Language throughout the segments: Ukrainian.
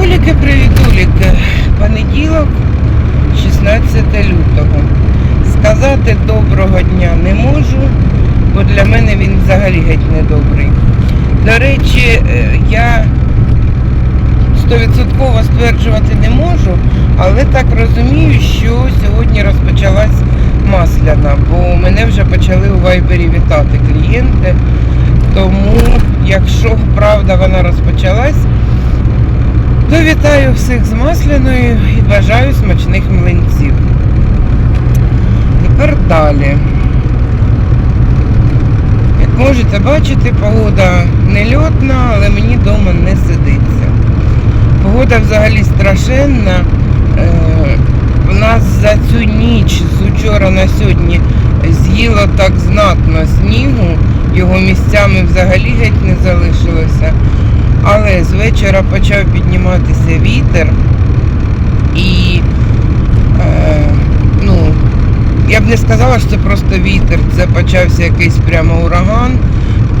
Привітуліки, привітуліки. Понеділок, 16 лютого. Сказати доброго дня не можу, бо для мене він взагалі геть недобрий. До речі, е, я стовідсотково стверджувати не можу, але так розумію, що сьогодні розпочалась масляна, бо мене вже почали у вайбері вітати клієнти. Тому, якщо правда вона розпочалась, то вітаю всіх з масляною і бажаю смачних млинців. Тепер далі. Як можете бачити, погода нельотна, але мені вдома не сидиться. Погода взагалі страшенна. Е, У нас за цю ніч з учора на сьогодні з'їло так знатно снігу, його місцями взагалі геть не залишилося. Але з вечора почав підніматися вітер і е, ну, я б не сказала, що це просто вітер, це почався якийсь прямо ураган,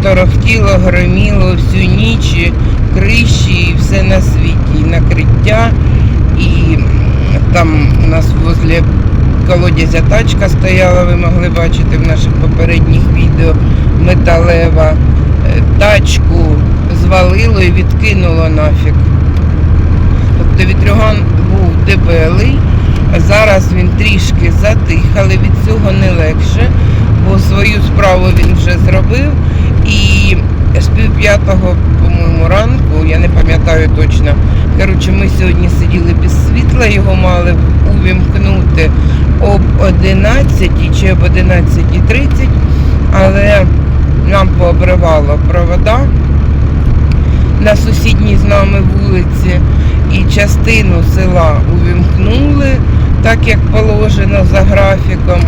торохтіло, громіло всю ніч, і криші і все на світі, і накриття. І там у нас возле колодязя тачка стояла, ви могли бачити в наших попередніх відео металева. Е, Тачку звалило і відкинуло нафіг. Тобто вітрюган був дебелий, а зараз він трішки затих, але від цього не легше, бо свою справу він вже зробив. І з пів п'ятого, по-моєму, ранку, я не пам'ятаю точно. Коротше, ми сьогодні сиділи без світла, його мали увімкнути об 11 чи об 11.30, але нам пообривало провода на сусідній з нами вулиці і частину села увімкнули, так як положено за графіком.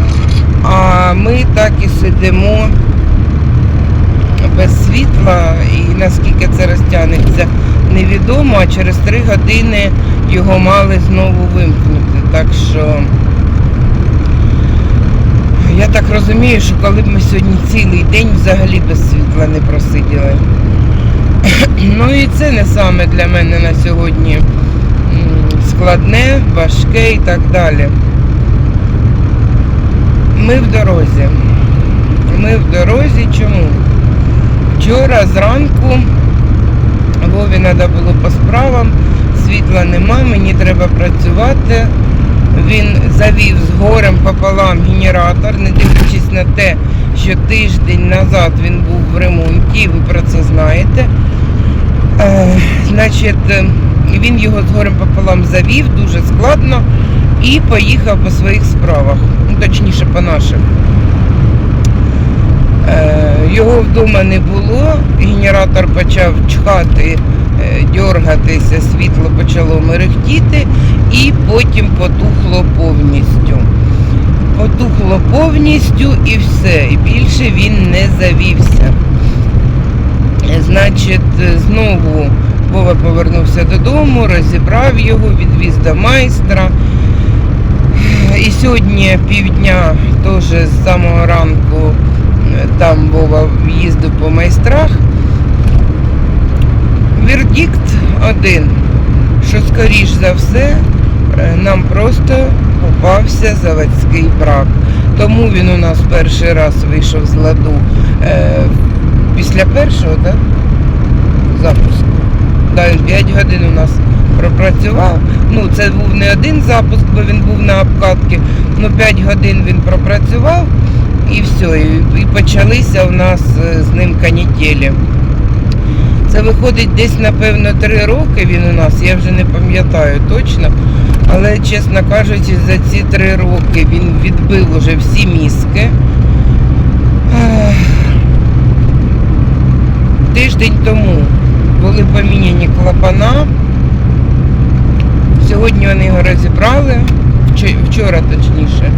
А ми так і сидимо без світла, і наскільки це розтягнеться, невідомо, а через три години його мали знову вимкнути. Так що я так розумію, що коли б ми сьогодні цілий день взагалі без світла не просиділи. Ну і це не саме для мене на сьогодні складне, важке і так далі. Ми в дорозі. Ми в дорозі чому? Вчора зранку Вові треба було по справам, світла нема, мені треба працювати. Він завів з горем пополам генератор, не дивлячись на те, що тиждень назад він був в ремонті, ви про це знаєте. Е, значить, е, він його з горем пополам завів дуже складно і поїхав по своїх справах, ну, точніше по наших. Е, Його вдома не було, генератор почав чхати, дьоргатися, світло почало мерехтіти і потім потухло повністю. Потухло повністю і все. І більше він не завівся. Значить, знову Вова повернувся додому, розібрав його, відвіз до майстра. І сьогодні півдня теж з самого ранку е, там Вова їздив по майстрах. Вердикт один, що скоріш за все е, нам просто попався заводський брак. Тому він у нас перший раз вийшов з ладу е, після першого, так? Запуску. Да, він 5 годин у нас пропрацював. Ну, це був не один запуск, бо він був на обкатці. Ну, 5 годин він пропрацював і все. І, і почалися у нас е, з ним канітелі. Це виходить десь, напевно, 3 роки він у нас, я вже не пам'ятаю точно. Але, чесно кажучи, за ці 3 роки він відбив уже всі мізки. Тиждень тому були поміняні клапана. Сьогодні вони його розібрали, вчора точніше.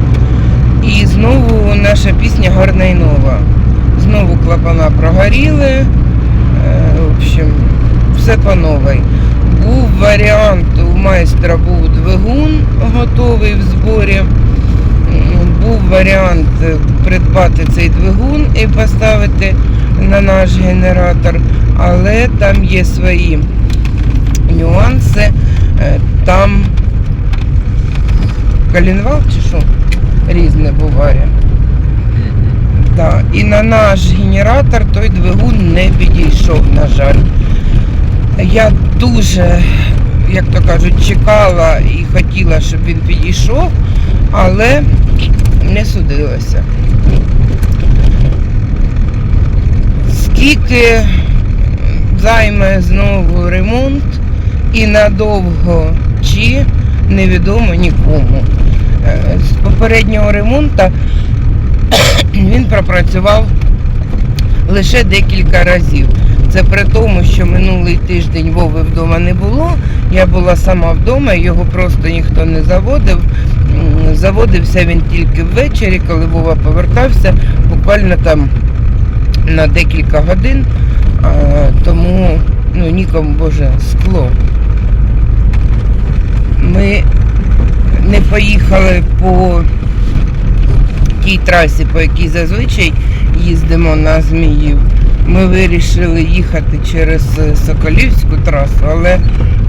І знову наша пісня гарна і нова. Знову клапана прогоріли. В общем, все по новій. Був варіант, у майстра був двигун готовий в зборі. Був варіант придбати цей двигун і поставити на наш генератор, але там є свої нюанси. Е, Там коленвал чи що? Різне буває. Да. І на наш генератор той двигун не підійшов, на жаль. Я дуже, як то кажуть, чекала і хотіла, щоб він підійшов, але не судилося. Скільки займе знову ремонт і надовго чи невідомо нікому. Е, З попереднього ремонту він пропрацював лише декілька разів. Це при тому, що минулий тиждень Вови вдома не було. Я була сама вдома, його просто ніхто не заводив. Заводився він тільки ввечері, коли Вова повертався, буквально там на декілька годин. Тому ну, нікому боже скло. Ми не поїхали по тій трасі, по якій зазвичай їздимо на Зміїв. Ми вирішили їхати через е, Соколівську трасу, але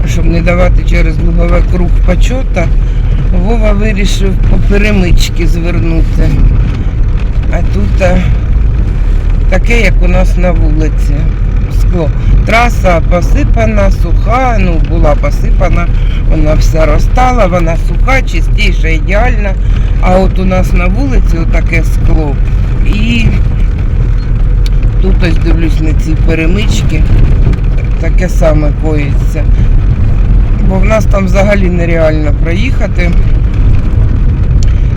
щоб не давати через Лугове круг почота, Вова вирішив по перемички звернути. А тут е, таке, як у нас на вулиці. Скло. Траса посипана, суха, ну була посипана, вона вся розтала, вона суха, чистіша, ідеальна. А от у нас на вулиці отаке скло. І тут ось дивлюсь на ці перемички, таке саме коїться. Бо в нас там взагалі нереально проїхати.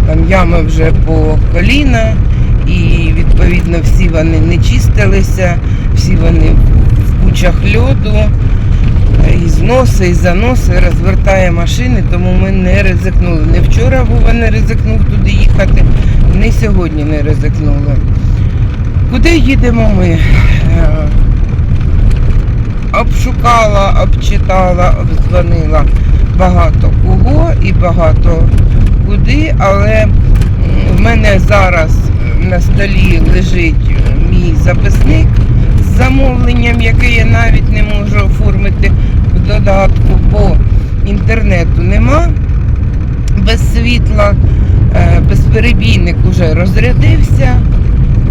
Там ями вже по коліна, і відповідно всі вони не чистилися, всі вони в кучах льоду, і зноси, і заноси, розвертає машини, тому ми не ризикнули. Не вчора Вова не ризикнув туди їхати, не сьогодні не ризикнули. Куди їдемо ми? Е, Обшукала, обчитала, обдзвонила багато кого і багато куди, але в мене зараз на столі лежить мій записник замовленням, який я навіть не можу оформити в додатку, бо інтернету нема без світла, е, безперебійник уже розрядився.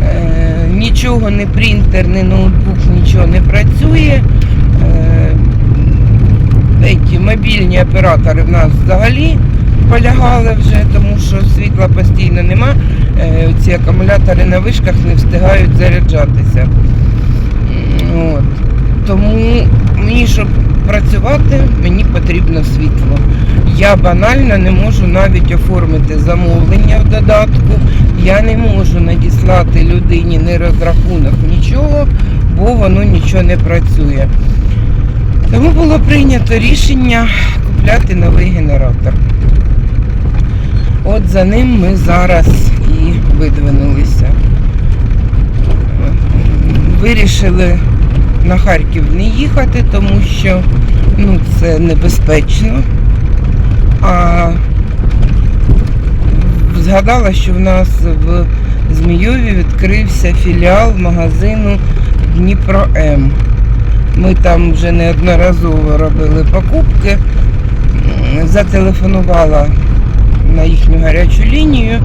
Е, Нічого, не принтер, не ноутбук, нічого не працює. Е, Еті мобільні оператори в нас взагалі полягали вже, тому що світла постійно нема. Ці акумулятори на вишках не встигають заряджатися. От. Тому мені, щоб працювати, мені потрібно світло. Я банально не можу навіть оформити замовлення в додатку. Я не можу надіслати людині ні розрахунок, нічого, бо воно нічого не працює. Тому було прийнято рішення купляти новий генератор. От за ним ми зараз і видвинулися. Вирішили на Харків не їхати, тому що ну, це небезпечно. А згадала, що в нас в Змійові відкрився філіал магазину Дніпро М. Ми там вже неодноразово робили покупки. Зателефонувала на їхню гарячу лінію,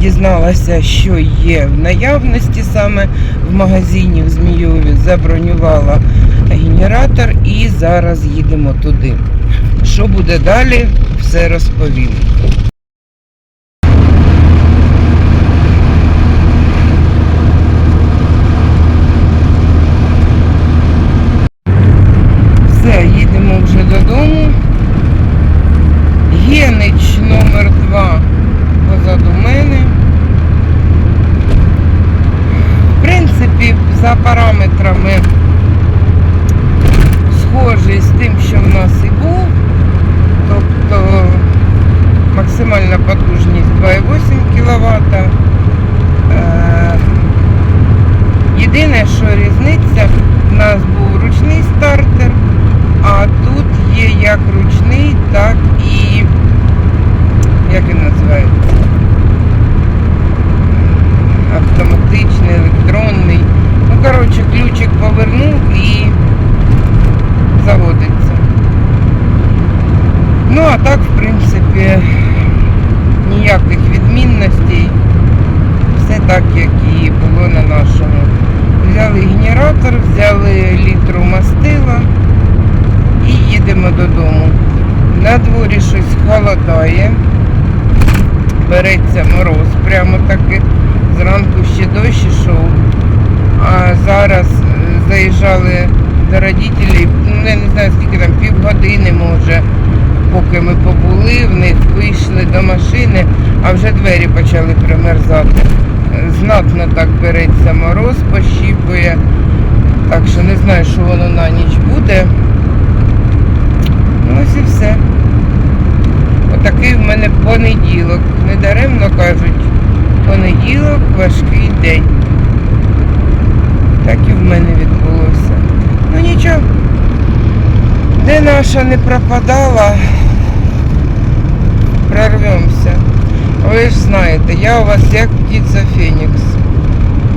дізналася, що є в наявності саме в магазині в Змійові, забронювала генератор і зараз їдемо туди. Що буде далі, все розповім. Все, їдемо вже додому. Генич номер 2 позаду мене. В принципі, за параметрами схожий з тим, що в нас і був. Тобто максимальна потужність 2,8 кВт. Е, Єдине, що різниця, в нас був ручний стартер, а тут є як ручний, так і як він називається? Автоматичний, електронний. Ну, коротше, ключик повернув і заводиться. Ну, а так, в принципі, ніяких відмінностей. Все так, як і було на нашому. Взяли генератор, взяли літру мастила і їдемо додому. На дворі холодає. Береться мороз прямо таки. Зранку ще дощ ішов. А зараз е, заїжджали до родителів, ну не знаю скільки там, півгодини може, поки ми побули, в них вийшли до машини, а вже двері почали примерзати. Знатно так береться мороз, пощіпує. Так що не знаю, що воно на ніч буде. Ну ось і все. Отакий в мене понеділок. Недаремно кажуть, понеділок важкий день. Так і в мене відбулося. Ну нічого. Де наша не пропадала, прорвемося. Ви ж знаєте, я у вас як птиця Фенікс.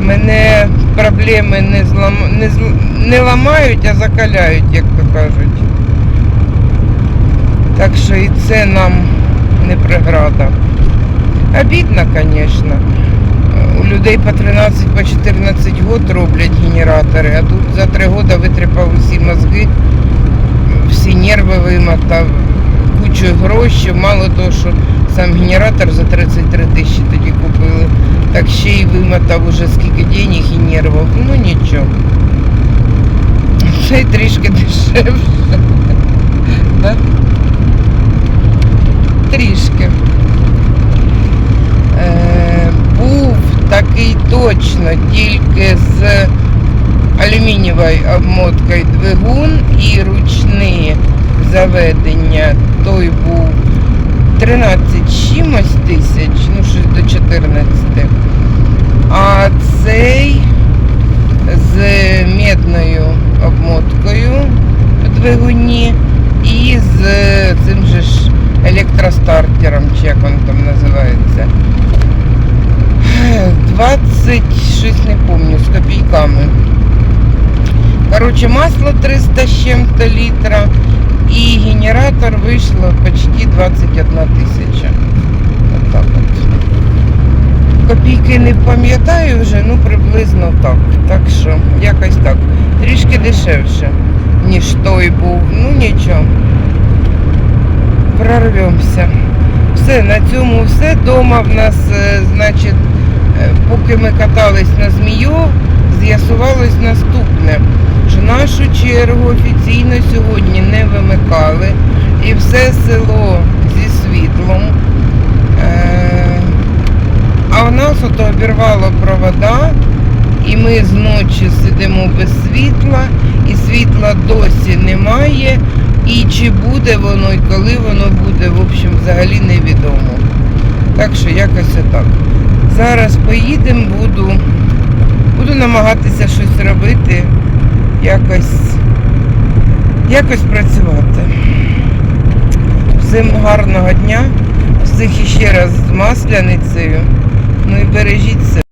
Мене проблеми не, злам... не, зл... не ламають, а закаляють, як то кажуть. Так що і це нам не преграда. Обідно, звісно. У людей по 13, по 14 год роблять генератори, а тут за 3 роки витріпав усі мозги, всі нерви вимотав, кучу грошей, мало того, що сам генератор за 33 тисячі тоді купили, так ще й вимотав уже скільки денег і нервів. Ну нічого. Ще й трішки дешевше. Трішки. Е, був такий точно тільки з алюмінієвою обмоткою двигун і ручні заведення. Той був 13 чимось тисяч, ну щось до 14. А цей з медною обмоткою в двигуні і з цим же ж електростартером, чи як він там називається. 20, щось не помню, з копійками. Короче, масло 300 з чим-то літра і генератор вийшло почти 21 тисяча. От от. Копійки не пам'ятаю вже, ну приблизно так. Так що, якось так. Трішки дешевше, ніж той був. Ну нічого. Прорвемося. Все, на цьому все. Дома в нас, е, значить, е, поки ми катались на змію, з'ясувалось наступне, що нашу чергу офіційно сьогодні не вимикали. І все село зі світлом. Е, А у нас ото обірвало провода, і ми зночі сидимо без світла, і світла досі немає. І чи буде воно, і коли воно буде, в общем, взагалі невідомо. Так що якось отак. Зараз поїдемо, буду, буду намагатися щось робити, якось, якось працювати. Всім гарного дня, всіх іще раз з масляницею. Ну і бережіть себе.